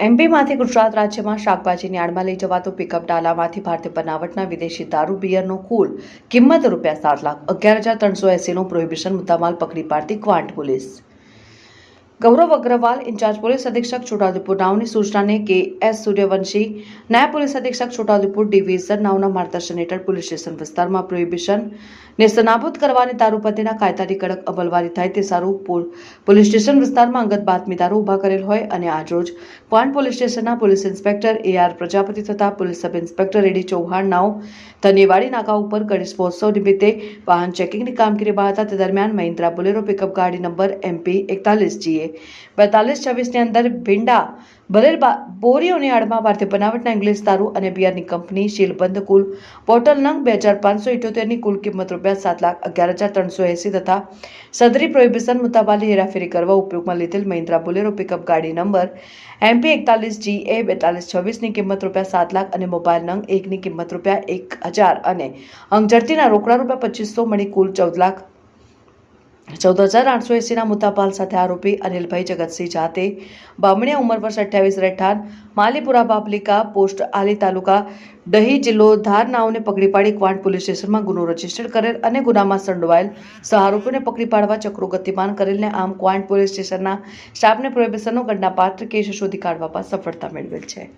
એમપીમાંથી ગુજરાત રાજ્યમાં શાકભાજીની આડમાં લઈ જવાતો પિકઅપ ડાલામાંથી ભારતીય બનાવટના વિદેશી દારૂ બિયરનો કુલ કિંમત રૂપિયા સાત લાખ અગિયાર હજાર ત્રણસો એસીનો પ્રોહિબિશન મુદ્દામાલ પકડી પાડતી Kwant police. Gaurav Agrawal in-charge police અધિક્ષક છોટાઉદેપુર નાવની સૂચનાને કે એસ સૂર્યવંશી નાયબ પોલીસ અધિક્ષક છોટાઉદેપુર ડિવિઝન નાવના માર્ગદર્શન હેઠળ પોલીસ સ્ટેશન વિસ્તારમાં પ્રોહિબિશન નેસ્તનાબૂદ કરવાની દારૂપતિના કાયદાની કડક અમલવારી થાય તે સારું પોલીસ સ્ટેશન વિસ્તારમાં અંગત બાતમીદારો ઊભા કરેલ હોય અને આજરોજ ક્વાંટ પોલીસ સ્ટેશનના police inspector A R Prajapati તથા police sub inspector A D Chauhan નાવ ધન્યવાડી નાકા ઉપર ગણેશ મહોત્સવ નિમિત્તે વાહન ચેકિંગની કામગીરી બહાર હતા. તે દરમિયાન મહિન્દ્રા બોલેરો પિકઅપ ગાડી નંબર એમપી એકતાલીસ જીએ બેતાલીસ છવ્વીસની અંદર ભીંડા ભરેલ બોરીઓની આડમાં ભારતીય બનાવટના ઇંગ્લિશ દારૂ અને બિયરની કંપની શીલબંધ કુલ બોટલ નંગ બે હજાર પાંચસો ઇઠ્યોતેરની કુલ કિંમત રૂપિયા સાત લાખ અગિયાર હજાર ત્રણસો એંસી તથા સદરી પ્રોહિબિશન મુતાબાલી હેરાફેરી કરવા ઉપયોગમાં લીધેલ મહિન્દ્રા બોલેરો પિકઅપ ગાડી નંબર એમપી એકતાલીસ જી એ બેતાલીસ છવ્વીસની કિંમત રૂપિયા સાત લાખ અને મોબાઈલ નંગ એકની કિંમત રૂપિયા એક હજાર અને અંગઝડતીના રોકડા રૂપિયા પચીસો મળી કુલ ચૌદ લાખ ચૌદ હજાર આઠસો એંસીના મુદ્દાપાલ સાથે આરોપી અનિલભાઈ જગતસિંહ જાતે બામણિયા ઉંમર વર્ષ અઠ્યાવીસ રહેઠાણ માલીપુરા બાબલિકા પોસ્ટ આલી તાલુકા દહી જિલ્લો ધાર નાવને પકડી પાડી ક્વાંટ પોલીસ સ્ટેશનમાં ગુનો રજિસ્ટર કરેલ અને ગુનામાં સંડોવાયેલ સહ આરોપીઓને પકડી પાડવા ચક્રો ગતિમાન કરેલને આમ ક્વાંટ પોલીસ સ્ટેશનના સ્ટાફને પ્રોહિબિશનનો ગણનાપાત્ર કેસ શોધી કાઢવામાં સફળતા મેળવેલ છે.